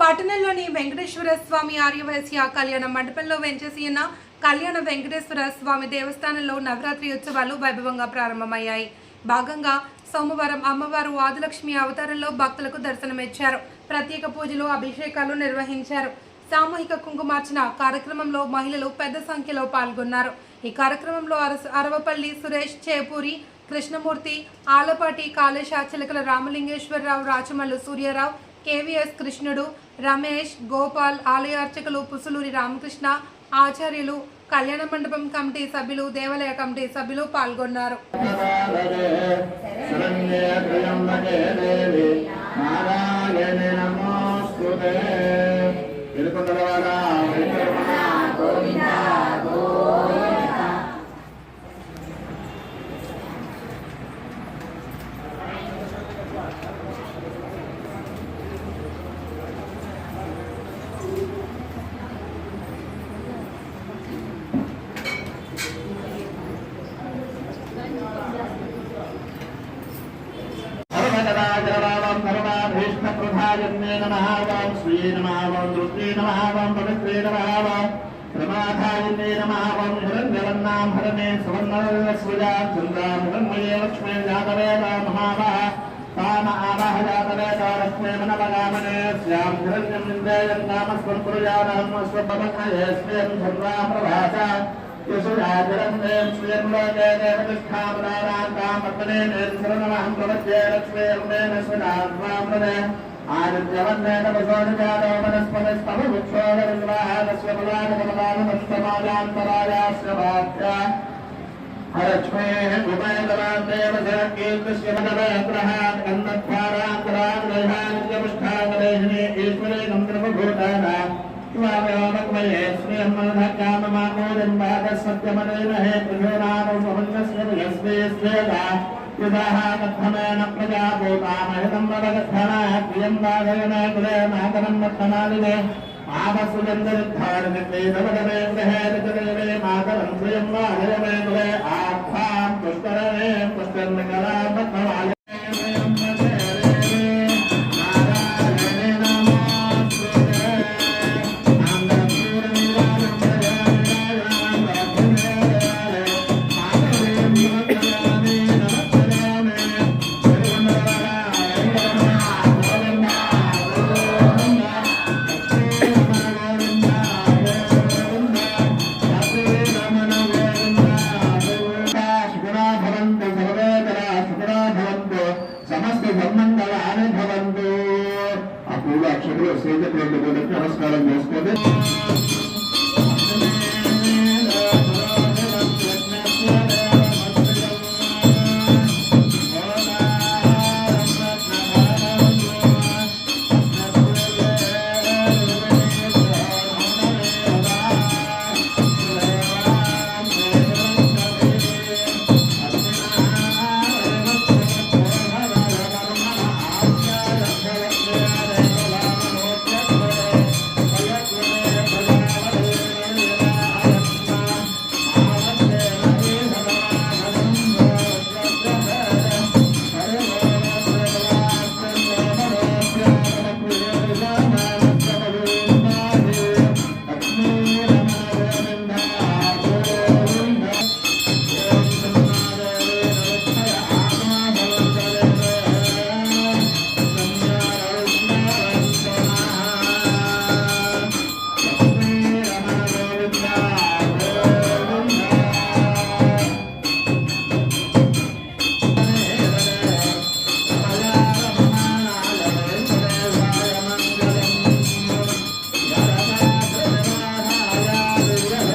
పట్టణంలోని వెంకటేశ్వర స్వామి ఆర్యవైశ్య కళ్యాణ మండపంలో వెంచేసి ఉన్న కళ్యాణ వెంకటేశ్వర స్వామి దేవస్థానంలో నవరాత్రి ఉత్సవాలు వైభవంగా ప్రారంభమయ్యాయి. భాగంగా సోమవారం అమ్మవారు ఆదిలక్ష్మి అవతారంలో భక్తులకు దర్శనమిచ్చారు. ప్రత్యేక పూజలు అభిషేకాలు నిర్వహించారు. సామూహిక కుంకుమార్చన కార్యక్రమంలో మహిళలు పెద్ద సంఖ్యలో పాల్గొన్నారు. ఈ కార్యక్రమంలో అరవపల్లి సురేష్ చేపూరి కృష్ణమూర్తి ఆలపాటి కాళేశ చిలకల రామలింగేశ్వరరావు రాచమల్లు సూర్యారావు కేవీఎస్ కృష్ణుడు రమేష్ గోపాల్ ఆలయ అర్చకులు పుసులూరి రామకృష్ణ ఆచార్యులు కళ్యాణ మండపం కమిటీ సభ్యులు దేవాలయ కమిటీ సభ్యులు పాల్గొన్నారు. శరణ్యే సర్వాభీష్టప్రధాయన్నే నమః వాం శ్రీ నమః వాం దుర్గే నమః వాం పవిత్రే నమః వాం ప్రమాధాయన్నే నమః వాం హిరణ్యవర్ణాం హరణే సువర్ణస్వజా చంద్రాం హిరణ్మయే లక్ష్మీ జాతవేద మహావః కామ ఆవహ జాతవేద లక్ష్మీ మనవగామనే స్యాం హిరణ్యం నిందేయం కామస్వం పురుజానం స్వపమకయే స్వేం చంద్రాం ప్రభాస యశురాజరందేం శ్రీయం లోకే దేవతిష్టామదారాంతామగ్నే నేత్రనమహం ప్రవచ్యే లక్ష్మీర్మేణ आनन्दवन्देन वसोनिजानो वनस्पतिस्तव वृक्षोगविन्वाहादस्य पदानपदानस्तमादान्तरायास्य वाक्या हरक्ष्मेः उपयतरान्देव सरकीर्तिश्यमदवयत्रहात् कन्दध्वारान्तराग्रहानित्यपुष्ठागलेहिने ईश्वरे गन्द्रमभूतानां स्वामयोमक्मये श्रीहम्मनधकाममामोदन्वादसत्यमनेन हेतुभेनानुसमञ्जस्य यस्मे स्वेदा యుధాహామేణ ప్రజాభూతామహితంబగస్థనా ప్రియం వాదయన కులే మాతరం వర్తనాలినే ఆపసుగంధరిద్ధారణే మాతరం ప్రియం వాదయమే కులే ఆహ్వాం పుష్కరణే పుష్కర్ణ కళా అప్పుడు అక్షరులు నమస్కారం చేసుకోండి. விட